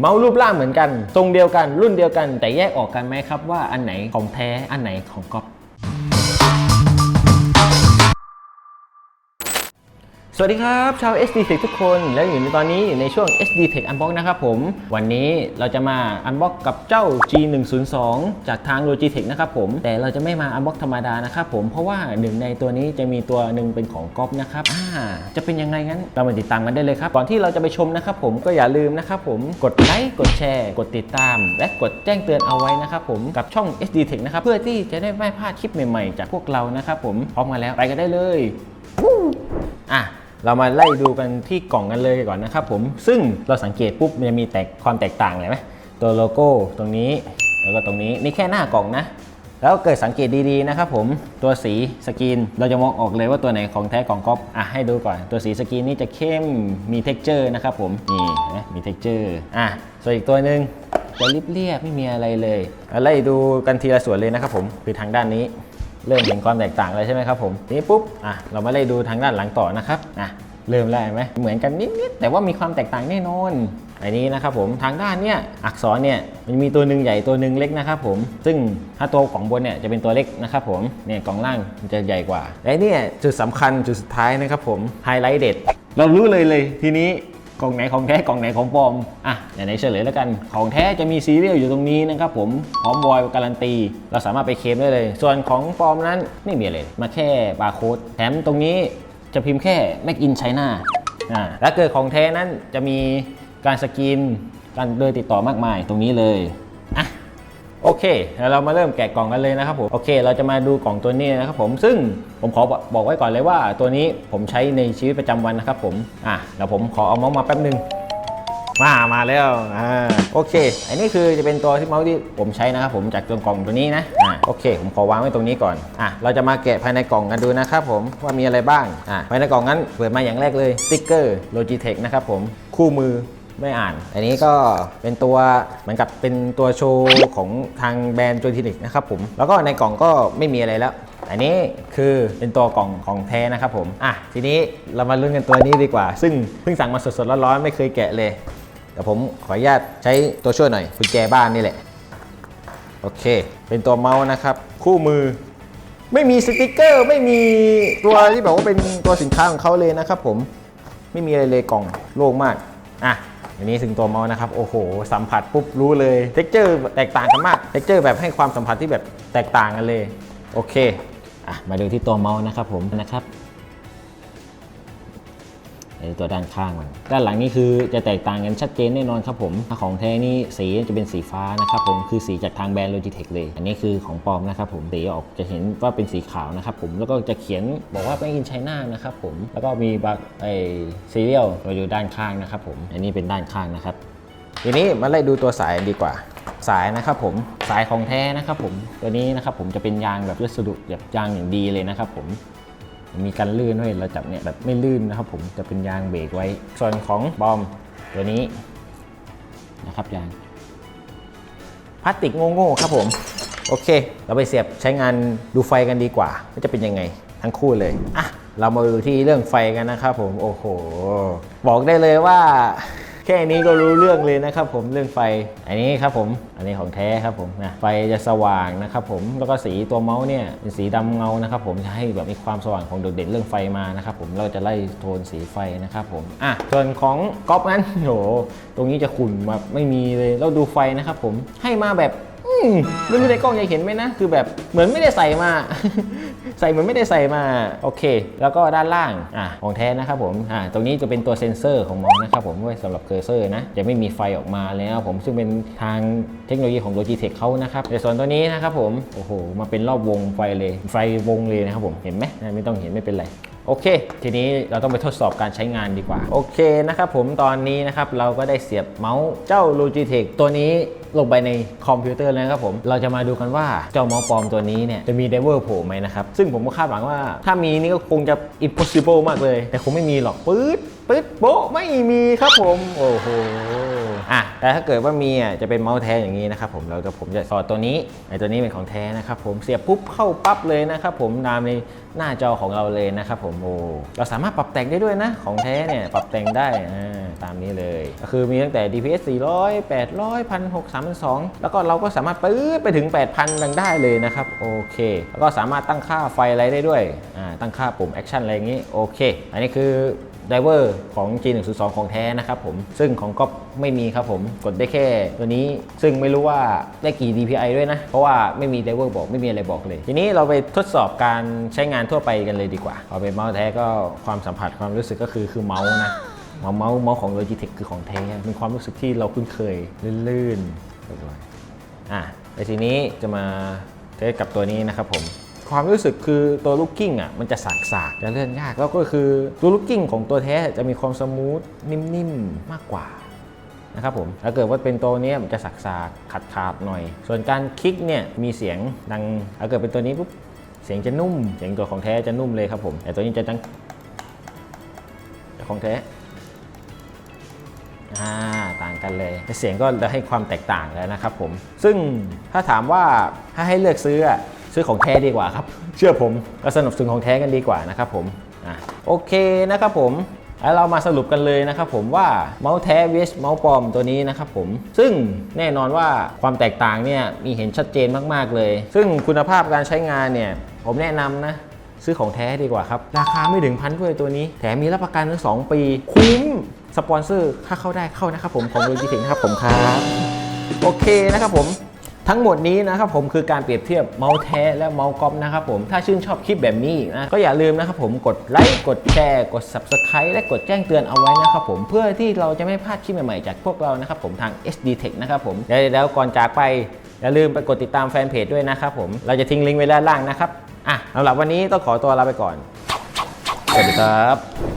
เมาส์รูปร่างเหมือนกัน ทรงเดียวกันรุ่นเดียวกัน แต่แยกออกกันไหมครับว่าอันไหนของแท้อันไหนของก๊อป สวัสดีครับ ชาว SD Tech ทุกคนแล้วอยู่ในตอนนี้อยู่ในช่วง SD Tech Unbox นะครับผม วันนี้เราจะมา Unbox กับเจ้า G102 จากทาง Logitech นะครับผม แต่เราจะไม่มา Unbox ธรรมดานะครับผม เพราะว่าหนึ่งในตัวนี้จะมีตัวหนึ่งเป็นของก๊อปนะครับอ่าจะเป็นยังไงงั้น เรามาติดตามกันได้เลยครับ ก่อนที่เราจะไปชมนะครับผมก็อย่าลืมนะครับผมกดไลค์กดแชร์ กดติดตาม และกดแจ้งเตือนเอาไว้นะครับผมกับช่อง SD Tech นะครับเพื่อที่จะได้ไม่พลาดคลิปใหม่ๆ จากพวกเรานะครับผมพร้อมกันแล้วไปกันได้เลย เรามาไล่ดูกันที่กล่องกันเลยก่อนนะครับผม ซึ่งเราสังเกตปุ๊บมันจะมีแตกความแตกต่างเลยไหมตัวโลโก้ตรงนี้แล้วก็ตรงนี้นี่แค่หน้ากล่องนะ แล้วเกิดสังเกตดีๆนะครับผมตัวสีสกรีนเราจะมองออกเลยว่าตัวไหนของแท้ของก๊อปอะให้ดูก่อน ตัวสีสกรีนนี่จะเข้มมีเท็กเจอร์นะครับผมนี่นะมีเท็กเจอร์อะส่วนอีกตัวหนึ่งจะเรียบๆไม่มีอะไรเลยเอาไล่ดูกันทีละส่วนเลยนะครับผมคือทางด้านนี้ เริ่มเห็นความแตกต่างเลยใช่ไหมครับผมนี้ปุ๊บอะเรามาไล่ดูทางด้านหลังต่อนะครับอะเริ่มแล้วไหมเหมือนกันนิดๆแต่ว่ามีความแตกต่างแน่นอนอันนี้นะครับผมทางด้านเนี้ยอักษรเนี่ยมันมีตัวหนึ่งใหญ่ตัวหนึ่งเล็กนะครับผมซึ่งถ้าตัวของบนเนี่ยจะเป็นตัวเล็กนะครับผมเนี่ยกล่องล่างมันจะใหญ่กว่าและเนี่ยจุดสำคัญจุดสุดท้ายนะครับผมไฮไลท์เด็ดเรารู้เลยเลยทีนี้ กล่องไหนของแท้กล่องไหนของปลอมอะไหนๆเฉลยแล้วกันของแท้จะมีซีเรียลอยู่ตรงนี้นะครับผมพร้อมวอยการันตี เราสามารถไปเคลมได้เลย ส่วนของปลอมนั้นไม่มีอะไรมาแค่บาร์โค้ดแถมตรงนี้จะพิมพ์แค่ Make in China อ่าและเกิดของแท้นั้นจะมีการสกรีนการเดินติดต่อมากมายตรงนี้เลย โอเคแล้วเรามาเริ่มแกะกล่องกันเลยนะครับผมโอเค เราจะมาดูกล่องตัวนี้นะครับผมซึ่งผมขอบอกไว้ก่อนเลยว่า ตัวนี้ผมใช้ในชีวิตประจำวันนะครับผมอะเดี๋ยวผมขอเอาเมาส์มาแป๊บนึงมามาแล้วอ่าโอเค อันนี้คือจะเป็นตัวที่เมาส์ที่ผมใช้นะครับผมจากตัวกล่องตัวนี้นะอ่าโอเค ผมขอวางไว้ตรงนี้ก่อนอะเราจะมาแกะภายในกล่องกันดูนะครับผมว่ามีอะไรบ้างอะภายในกล่องนั้นเปิดมาอย่างแรกเลยสติ๊กเกอร์ Logitech นะครับผมคู่มือ ไม่อ่าน อันนี้ก็เป็นตัวเหมือนกับเป็นตัวโชว์ของทางแบรนด์จูทินิกนะครับผม แล้วก็ในกล่องก็ไม่มีอะไรแล้ว อันนี้คือเป็นตัวกล่องของแท้นะครับผม อะ ทีนี้เรามาลุ้นกันตัวนี้ดีกว่า ซึ่งเพิ่งสั่งมาสดๆร้อนๆไม่เคยแกะเลยเดี๋ยวผมขออนุญาตใช้ตัวช่วยหน่อยกุญแจบ้านนี่แหละ โอเค เป็นตัวเมาส์นะครับ คู่มือไม่มีสติกเกอร์ ไม่มีตัวที่แบบว่าเป็นตัวสินค้าของเขาเลยนะครับผมไม่มีอะไรเลยกล่องโล่งมาก อะ อันนี้ถึงตัวเมาส์นะครับ โอ้โห สัมผัสปุ๊บรู้เลยเท็กเจอร์แตกต่างกันมากเท็กเจอร์แบบให้ความสัมผัสที่แบบแตกต่างกันเลย โอเคอะมาดูที่ตัวเมาส์นะครับผมนะครับ ตัวด้านข้างมัน ด้านหลังนี่คือจะแตกต่างกันชัดเจนแน่นอนครับผมของแท้นี่สีจะเป็นสีฟ้านะครับผมคือสีจากทางแบรนด์ Logitech เลย อันนี้คือของปลอมนะครับผมสีออกจะเห็นว่าเป็นสีขาวนะครับผมแล้วก็จะเขียนบอกว่าเป็นอินไชน่านะครับผมแล้วก็มีบักไอซีเรียลมาอยู่ด้านข้างนะครับผมอันนี้เป็นด้านข้างนะครับทีนี้มาไล่ดูตัวสายดีกว่าสายนะครับผมสายของแท้นะครับผมตัวนี้นะครับผมจะเป็นยางแบบวัสดุแบบยางอย่างดีเลยนะครับผม มีกันลื่นด้วยเราจับเนี่ยแบบไม่ลื่นนะครับผมจะเป็นยางเบรกไว้ ส่วนของบอมตัวนี้นะครับยางพลาสติกโง่ๆครับผมโอเค เราไปเสียบใช้งานดูไฟกันดีกว่าว่าจะเป็นยังไงทั้งคู่เลยอะเรามาดูที่เรื่องไฟกันนะครับผมโอ้โห บอกได้เลยว่า แค่นี้ก็รู้เรื่องเลยนะครับผมเรื่องไฟ อันนี้ครับผม อันนี้ของแท้ครับผมนะไฟจะสว่างนะครับผมแล้วก็สีตัวเมาส์เนี่ยเป็นสีดำเงานะครับผมจะให้แบบมีความสว่างของโดดเด่นเรื่องไฟมานะครับผมเราจะไล่โทนสีไฟนะครับผมอะส่วนของก๊อปนั้นโหตรงนี้จะขุ่นแบบไม่มีเลยเราดูไฟนะครับผมให้มาแบบ ไม่รู้ในกล้องจะเห็นไหมนะ คือแบบเหมือนไม่ได้ใส่มา ใส่เหมือนไม่ได้ใส่มา โอเค แล้วก็ด้านล่าง อะ ของแท้นะครับผม อะ ตรงนี้จะเป็นตัวเซ็นเซอร์ของมองนะครับผมไว้สำหรับเคอร์เซอร์นะ จะไม่มีไฟออกมาแล้วผม ซึ่งเป็นทางเทคโนโลยีของ Logitech เขานะครับในส่วนตัวนี้นะครับผม โอ้โห มาเป็นรอบวงไฟเลย ไฟวงเลยนะครับผม เห็นไหม ไม่ต้องเห็นไม่เป็นไร โอเค ทีนี้เราต้องไปทดสอบการใช้งานดีกว่า โอเคนะครับผมตอนนี้นะครับเราก็ได้เสียบเมาส์เจ้า Logitech ตัวนี้ลงไปในคอมพิวเตอร์แล้วนะครับผม เราจะมาดูกันว่าเจ้าเมาส์ปลอมตัวนี้เนี่ยจะมีเดเวอร์โผล่ไหมนะครับ ซึ่งผมก็คาดหวังว่า ถ้ามีนี่ก็คงจะ impossible มากเลย แต่คงไม่มีหรอกปื๊ดปื๊ดโบไม่มีครับผม โอ้โห อะแต่ถ้าเกิดว่ามีอะจะเป็นเมาส์แท้อย่างนี้นะครับผมเราจะผมจะสอดตัวนี้ไอ้ตัวนี้เป็นของแท้นะครับผมเสียบปุ๊บเข้าปั๊บเลยนะครับผมตามในหน้าจอของเราเลยนะครับผมโอ้เราสามารถปรับแต่งได้ด้วยนะของแท้เนี่ยปรับแต่งได้อ่าตามนี้เลยก็คือมีตั้งแต่ DPS 400 800 1,600 3,200แล้วก็เราก็สามารถปื๊ดไปถึง 8,000ดังได้เลยนะครับโอเคแล้วก็สามารถตั้งค่าไฟอะไรได้ด้วยอ่าตั้งค่าปุ่มแอคชั่นอะไรอย่างนี้โอเค อันนี้คือ ไดเวอร์ของ G102 ของแท้นะครับผม ซึ่งของก๊อฟไม่มีครับผมกดได้แค่ตัวนี้ซึ่งไม่รู้ว่าได้กี่ DPI ด้วยนะ เพราะว่าไม่มีไดเวอร์บอกไม่มีอะไรบอกเลย ทีนี้เราไปทดสอบการใช้งานทั่วไปกันเลยดีกว่าพอเป็นเมาส์แท้ก็ความสัมผัสความรู้สึกก็คือคือเมาส์นะเมาส์เมาส์ของ Logitech คือของแท้มีความรู้สึกที่เราคุ้นเคยลื่นๆอะไปทีนี้จะมาเทสกับตัวนี้นะครับผม ความรู้สึกคือตัวลูกกิ้งอะมันจะสากสากๆจะเลื่อนยากแล้วก็คือตัวลูกกิ้งของตัวแท้จะมีความสมูทนิ่มๆมากกว่านะครับผมถ้าเกิดว่าเป็นตัวนี้มันจะสักสากขาดขาดๆหน่อย ส่วนการคลิกเนี่ยมีเสียงดังถ้าเกิดเป็นตัวนี้ปุ๊บเสียงจะนุ่ม เสียงตัวของแท้จะนุ่มเลยครับผม แต่ตัวนี้จะดังของแท้อ่าต่างกันเลยเสียงก็จะให้ความแตกต่างแล้วนะครับผม ซึ่งถ้าถามว่าถ้าให้เลือกซื้ออะ ซื้อของแท้ดีกว่าครับ เชื่อผมก็สนับสนุนของแท้กันดีกว่านะครับผมอะโอเคนะครับผมแล้วเรามาสรุปกันเลยนะครับผมว่าเมาส์แท้ vs เมาส์ปลอมตัวนี้นะครับผม ซึ่งแน่นอนว่าความแตกต่างเนี่ยมีเห็นชัดเจนมากๆเลย ซึ่งคุณภาพการใช้งานเนี่ยผมแนะนำนะซื้อของแท้ดีกว่าครับ ราคาไม่ถึงพันด้วยตัวนี้ แถมมีรับประกันถึง2 ปี คุ้ม สปอนเซอร์ถ้าเข้าได้เข้านะครับผมของโดยจิเทคนะครับผมครับ โอเคนะครับผม ทั้งหมดนี้นะครับผมคือการเปรียบเทียบเมาส์แท้และเมาส์ก๊อปนะครับผมถ้าชื่นชอบคลิปแบบนี้นะก็อย่าลืมนะครับผมกดไลค์กดแชร์กด Subscribe และกดแจ้งเตือนเอาไว้นะครับผมเพื่อที่เราจะไม่พลาดคลิปใหม่ๆจากพวกเรานะครับผมทาง SD Tech นะครับผมแล้วแล้วก่อนจากไปอย่าลืมไปกดติดตามแฟนเพจด้วยนะครับผมเราจะทิ้งลิงก์ไว้ด้านล่างนะครับอะสำหรับวันนี้ต้องขอตัวลาไปก่อนสวัสดีครับ